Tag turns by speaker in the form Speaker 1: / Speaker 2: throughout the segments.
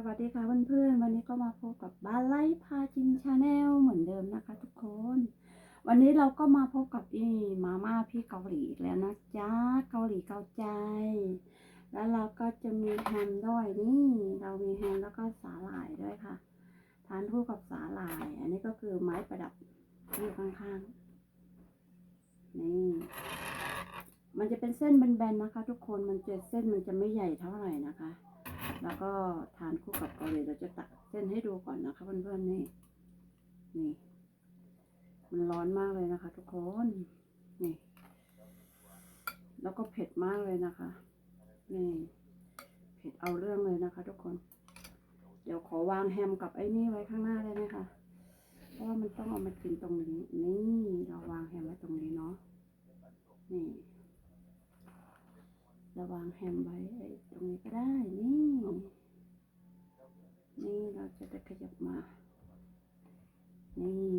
Speaker 1: สวัสดีค่ะเพื่อนๆ วันนี้ก็มาพบกับบ้านไล่พาจินชาแนลเหมือนเดิมนะคะ ทุกคน วันนี้เราก็มาพบกับนี่มาม่าพี่เกาหลีอีกแล้วนะจ๊ะเกาหลีเกาใจ แล้วเราก็จะมีแฮมด้วยนี่เรามีแฮมแล้วก็สาหร่ายด้วยค่ะ ทานคู่กับสาหร่าย อันนี้ก็คือไม้ประดับที่อยู่ข้างๆนี่มันจะเป็นเส้นแบนๆนะคะ ทุกคนมันจะเส้นมันจะไม่ใหญ่เท่าไหร่นะคะ แล้วก็ทานคู่กับเกาหลีเราจะตักเส้นให้ดูก่อนนะคะเพื่อนๆนี่ นี่ มันร้อนมากเลยนะคะ ทุกคน นี่ แล้วก็เผ็ดมากเลยนะคะ นี่ เผ็ดเอาเรื่องเลยนะคะ ทุกคน เดี๋ยวขอวางแฮมกับไอ้นี่ไว้ข้างหน้าได้ไหมคะ เพราะว่ามันต้องเอามากินตรงนี้ นี่ เราวางแฮมไว้ตรงนี้เนาะ นี่ เราวางแฮมไว้ตรงนี้ก็ได้ นี่ นี่เราจะได้ขยับมา นี่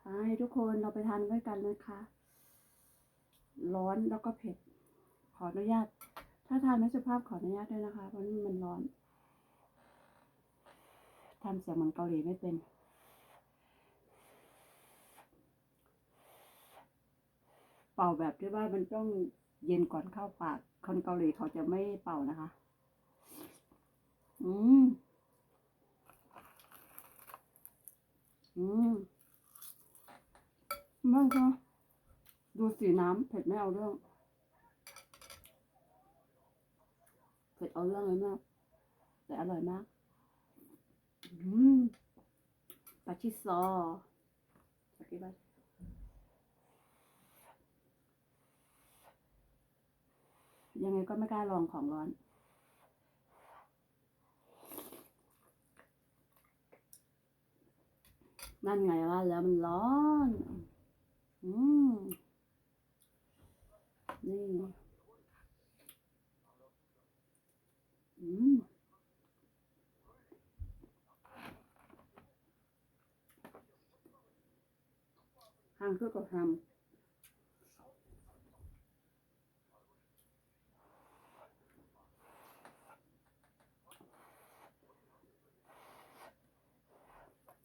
Speaker 1: ไปทุกคนเราไปทานด้วยกันนะคะ ร้อนแล้วก็เผ็ด ขออนุญาต ถ้าทานไม่สุภาพขออนุญาตด้วยนะคะ เพราะมันร้อน ทำเสียงเหมือนเกาหลีไม่เป็นเป่าแบบที่ว่ามันต้องเย็นก่อนเข้าปาก คนเกาหลีเขาจะไม่เป่านะคะ อืม อืมมากค่ะดูสีน้ำเผ็ดไม่เอาเรื่อง เผ็ดเอาเรื่องเลยมาก แต่อร่อยมาก อืมปาชิซอยังไงก็ไม่กล้าลองของร้อน นั่นไงว่าแล้วมันร้อน อืม นี่ อืม ทาก็ทำ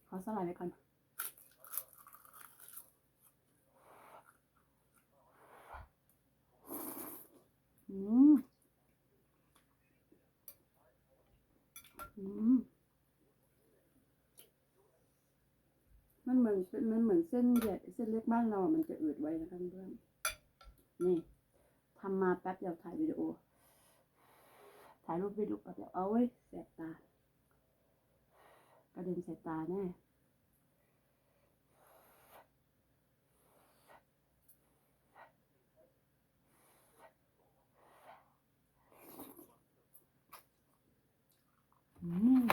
Speaker 1: ขอสลายไปก่อนอืมอืม มัน เหมือนมันเหมือนเส้นใหญ่เส้นเล็กบ้านเราอะมันจะอืดไว้นะคะเพื่อนนี่ทำมาแป๊บเดียวถ่ายวิดีโอ ถ่ายรูปวิดีโอแป๊บเดียวเอาไว้ยแสบตากระเด็นใส่ตาแน่ อืม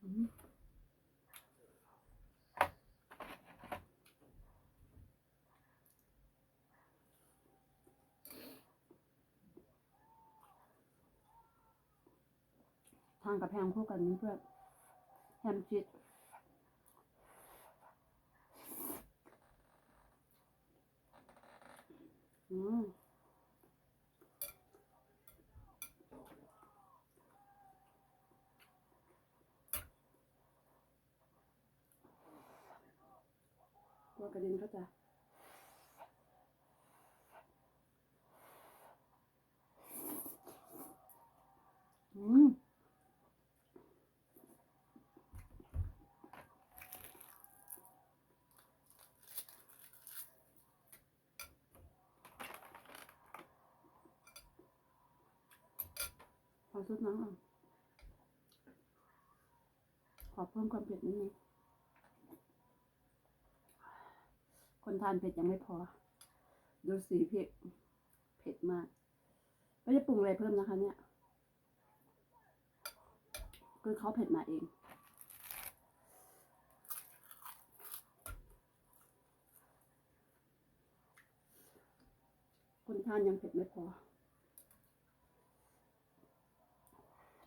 Speaker 1: อืม ทานกับแฮมคู่กันนี่เพื่อแฮมชีสอืม ตัวกระเด็นก็จะอืมขอซุปน้ำอะขอเพิ่มความเผ็ดนิดนึง คนทานเผ็ดยังไม่พอ ดูสีเผ็ดเผ็ดมาก ไม่ได้ปรุงอะไรเพิ่มนะคะ เนี่ย คือเขาเผ็ดมาเองคนทานยังเผ็ดไม่พอ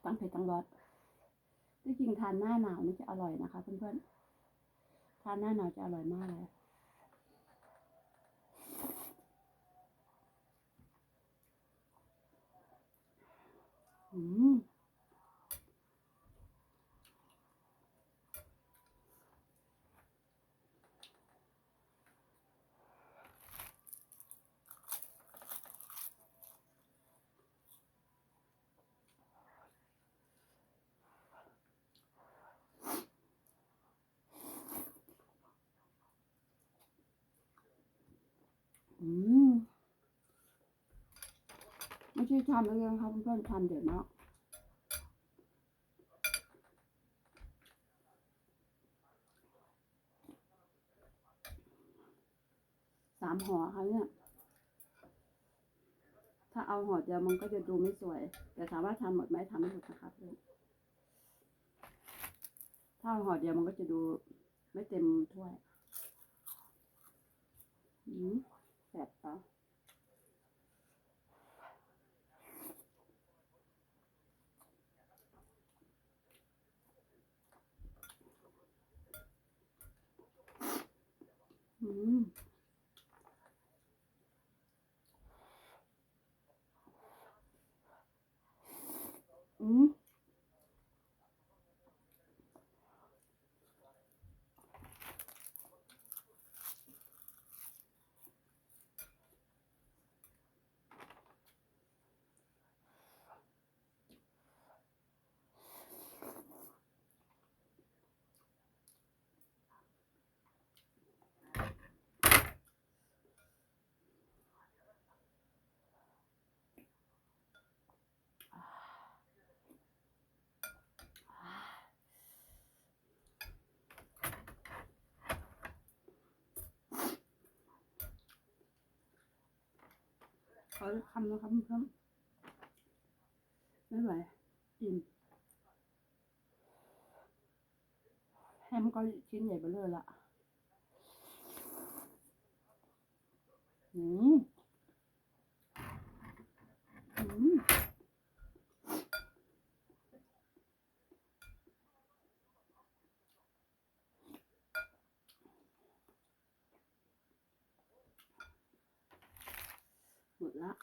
Speaker 1: ทั้งเผ็ดทั้งรสที่จริงทานหน้าหนาวนี่จะอร่อยนะคะเพื่อนๆ ทานหน้าหนาวจะอร่อยมากเลย อืม อืม ไม่ใช่ทำเองครับเพื่อนๆทำเดี๋ยวนะสามห่อค่ะเนี่ย ถ้าเอาห่อเดียวมันก็จะดูไม่สวย แต่ถามว่าทำหมดไหมทำไม่หมดนะครับถ้าเอาห่อเดียวมันก็จะดูไม่เต็มถ้วยอืมแสบปะอื ม อืม ข ออีกคำนะครับเพื่อนไม่ไหวอิ่มแฮมก็ชิ้นใหญ่ไปเลยละอืมอืมหมด ละ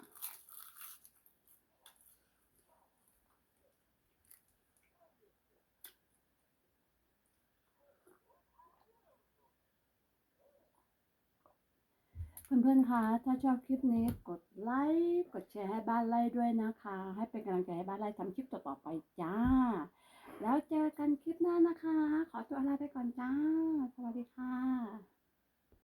Speaker 1: เพื่อนๆ คะ ถ้าชอบคลิปนี้กดไลค์ กดแชร์ให้บ้านไล่ด้วยนะคะ ให้เป็นกำลังใจให้บ้านไล่ทำคลิปต่อๆไปจ้า แล้วเจอกันคลิปหน้านะคะ ขอตัวลาไปก่อนจ้า สวัสดีค่ะ